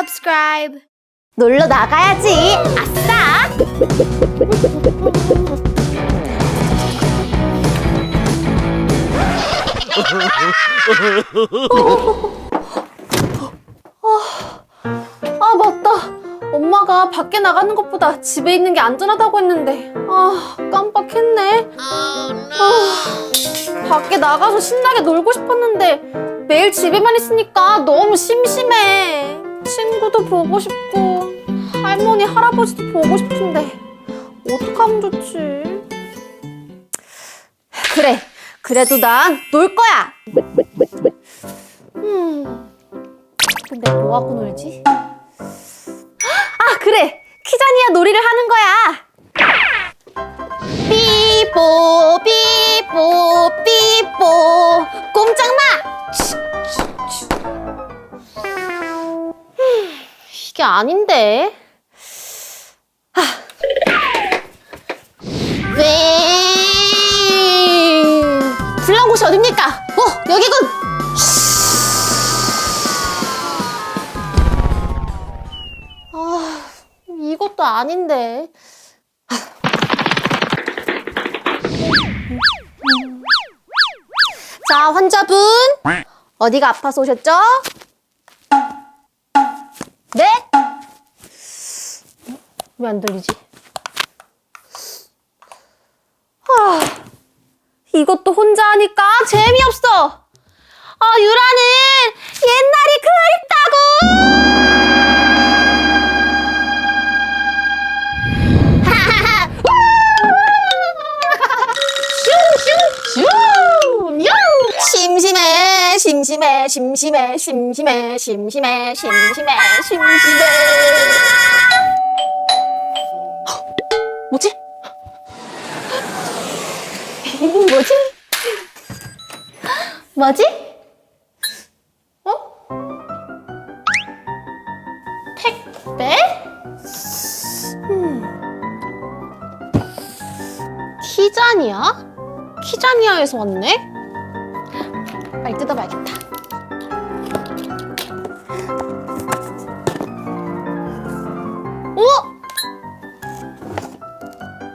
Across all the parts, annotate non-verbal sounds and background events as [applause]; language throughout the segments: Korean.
subscribe. 놀러 나가야지. 아싸! 아, 맞다. 엄마가 밖에 나가는 것보다 집에 있는 게 안전하다고 했는데, 아, 깜빡했네. 아, 밖에 나가서 신나게 놀고 싶었는데, 매일 집에만 있으니까 너무 심심해. 친구도 보고 싶고, 할머니, 할아버지도 보고 싶은데, 어떡하면 좋지? 그래, 그래도 난 놀 거야! 음, 근데 뭐 하고 놀지? 아 그래 키자니아 놀이를 하는 아닌데 아. 왜 불난 곳이 어딥니까 어 여기군 아 이것도 아닌데. 자, 환자분. 어디가 아파서 오셨죠? 왜 안 들리지? 아, 이것도 혼자 하니까 재미없어. 아, 유라는 옛날이 그립다고! 심심해 심심해 심심해 심심해 심심해 심심해 뭐지? 이건 뭐지? 뭐지? 어? 택배? 음. 키자니아? 키자니아에서 왔네? 빨리 뜯어봐야겠다.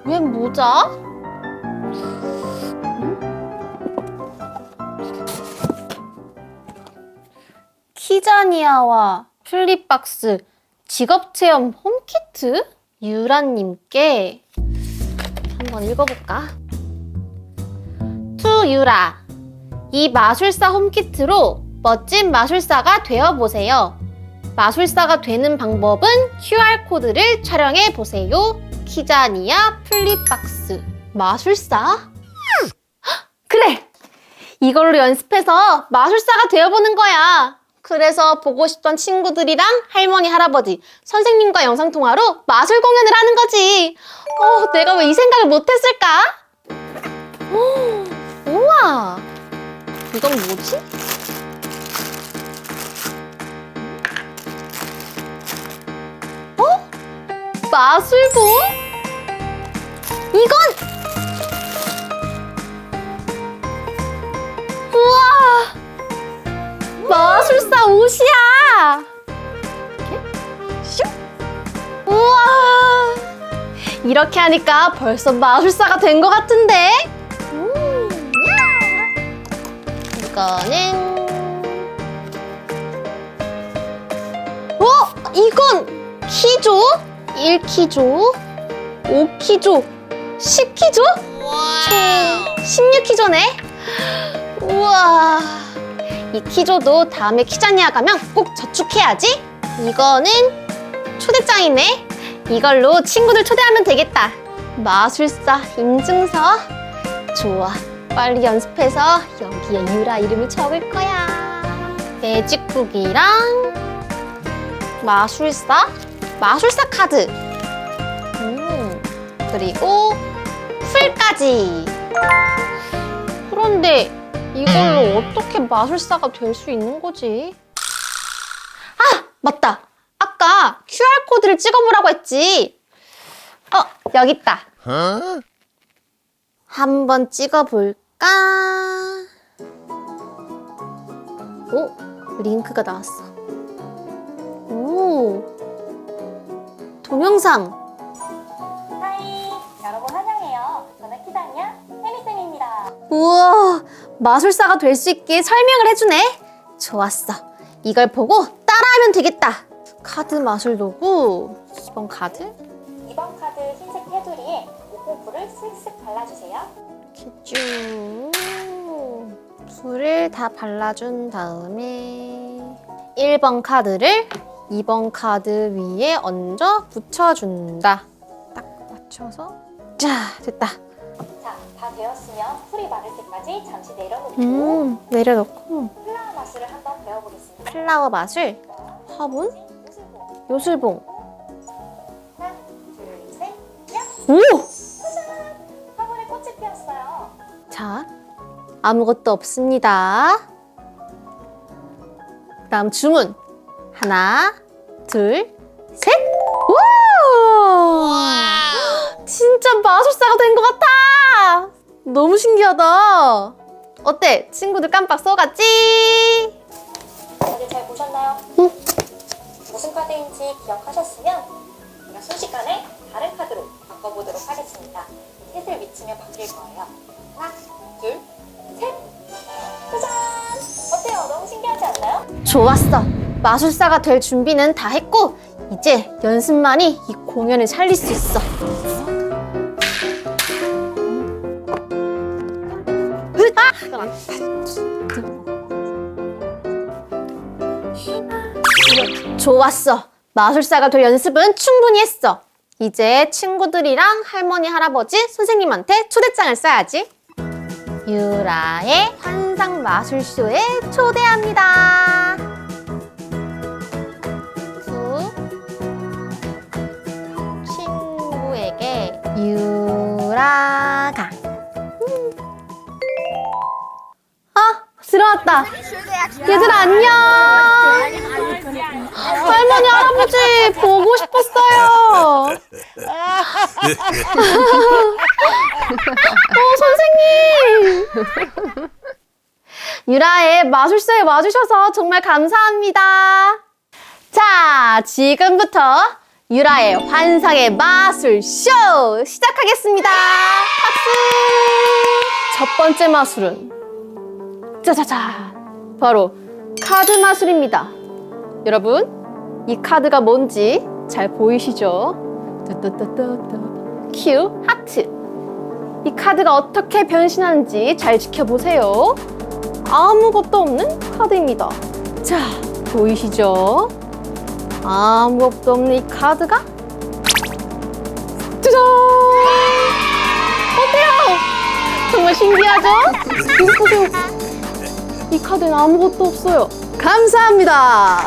웬 모자? 키자니아와 플립박스 직업체험 홈키트? 유라님께 한번 읽어볼까? 투 유라 이 마술사 홈키트로 멋진 마술사가 되어보세요. 마술사가 되는 방법은 QR코드를 촬영해 보세요. 키자니아 플립박스. 마술사? 헉, [gasps] 그래! 이걸로 연습해서 마술사가 되어보는 거야. 그래서 보고 싶던 친구들이랑 할머니, 할아버지, 선생님과 영상통화로 마술 공연을 하는 거지. 어, 내가 왜 이 생각을 못했을까? 오, [gasps] 우와! 이건 뭐지? 마술봉? 이건! 우와! 마술사 옷이야! 우와! 이렇게 하니까 벌써 마술사가 된 것 같은데? 이거는 어? 이건 키조? 1키조? 5키조? 10키조? 총 16키조네. 우와. 이 키조도 다음에 키자니아 가면 꼭 저축해야지. 이거는 초대장이네. 이걸로 친구들 초대하면 되겠다. 마술사 인증서. 좋아. 빨리 연습해서 여기에 유라 이름을 적을 거야. 매직북이랑 마술사, 마술사 카드. 음, 그리고 풀까지. 그런데 이걸로 어떻게 마술사가 될 수 있는 거지? 아, 맞다. 아까 QR코드를 찍어보라고 했지. 어, 여기 있다. 한번 찍어볼까? 오, 링크가 나왔어. 동영상. 하이, 여러분 환영해요. 저는 키다냐 혜미쌤입니다. 우와, 마술사가 될 수 있게 설명을 해주네. 좋았어. 이걸 보고 따라하면 되겠다. 카드 마술 도구. 이번 카드. 이번 카드 흰색 테두리에 오코프를 슥슥 발라주세요. 이렇게 쭉. 불을 다 발라준 다음에 1번 카드를 2번 카드 위에 얹어 붙여준다. 딱 맞춰서. 자, 됐다. 자, 다 되었으면 풀이 마를 때까지 잠시 내려놓고 음, 내려놓고 플라워 마술을 한번 배워보겠습니다. 플라워 마술, 화분, 요술봉. 요술봉. 하나, 둘, 셋, 야! 오! 짜잔! 화분에 꽃이 피었어요. 자, 아무것도 없습니다. 다음 주문. 하나, 둘, 셋. 와! 진짜 마술사가 된 것 같아. 너무 신기하다. 어때? 친구들 깜빡 속았지? 다들 잘 보셨나요? 응. 무슨 카드인지 기억하셨으면 제가 순식간에 다른 카드로 바꿔보도록 하겠습니다. 셋을 미치면 바뀔 거예요. 하나, 둘, 셋! 짜잔! 어때요? 너무 신기하지 않나요? 좋았어. 마술사가 될 준비는 다 했고, 이제 연습만이 이 공연을 살릴 수 있어. 아! 좋았어. 마술사가 될 연습은 충분히 했어. 이제 친구들이랑 할머니, 할아버지, 선생님한테 초대장을 써야지. 유라의 환상 마술쇼에 초대합니다. 선생님! 유라의 마술사에 와주셔서 정말 감사합니다. 자, 지금부터 유라의 환상의 마술 쇼 시작하겠습니다. 박수! 첫 번째 마술은 짜자자 바로 카드 마술입니다. 여러분, 이 카드가 뭔지 잘 보이시죠? 뚜뚜뚜뚜뚜 큐 하트 이 카드가 어떻게 변신하는지 잘 지켜보세요. 아무것도 없는 카드입니다. 자, 보이시죠? 아무것도 없는 이 카드가 짜잔! 어때요? 정말 신기하죠? 보세요. 이 카드는 아무것도 없어요. 감사합니다.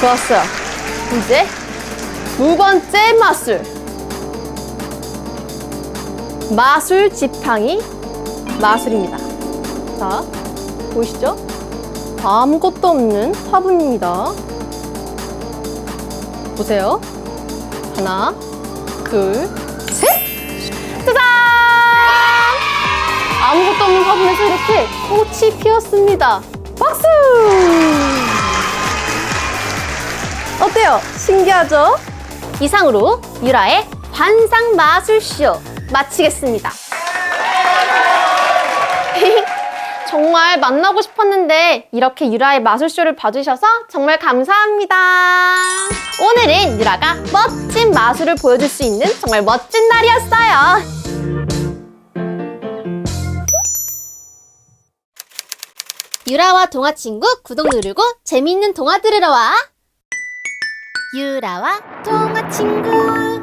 좋았어요. 이제 두 번째 마술. 마술 지팡이 마술입니다. 자, 보이시죠? 아무것도 없는 화분입니다. 보세요. 하나, 둘, 셋! 짜잔! 아무것도 없는 화분에서 이렇게 꽃이 피었습니다. 박수! 어때요? 신기하죠? 이상으로 유라의 환상 마술쇼 마치겠습니다. [laughs] 정말 만나고 싶었는데 이렇게 유라의 마술쇼를 봐주셔서 정말 감사합니다. 오늘은 유라가 멋진 마술을 보여줄 수 있는 정말 멋진 날이었어요. 유라와 동화 친구 구독 누르고 재미있는 동화 들으러 와. 유라와 동화 친구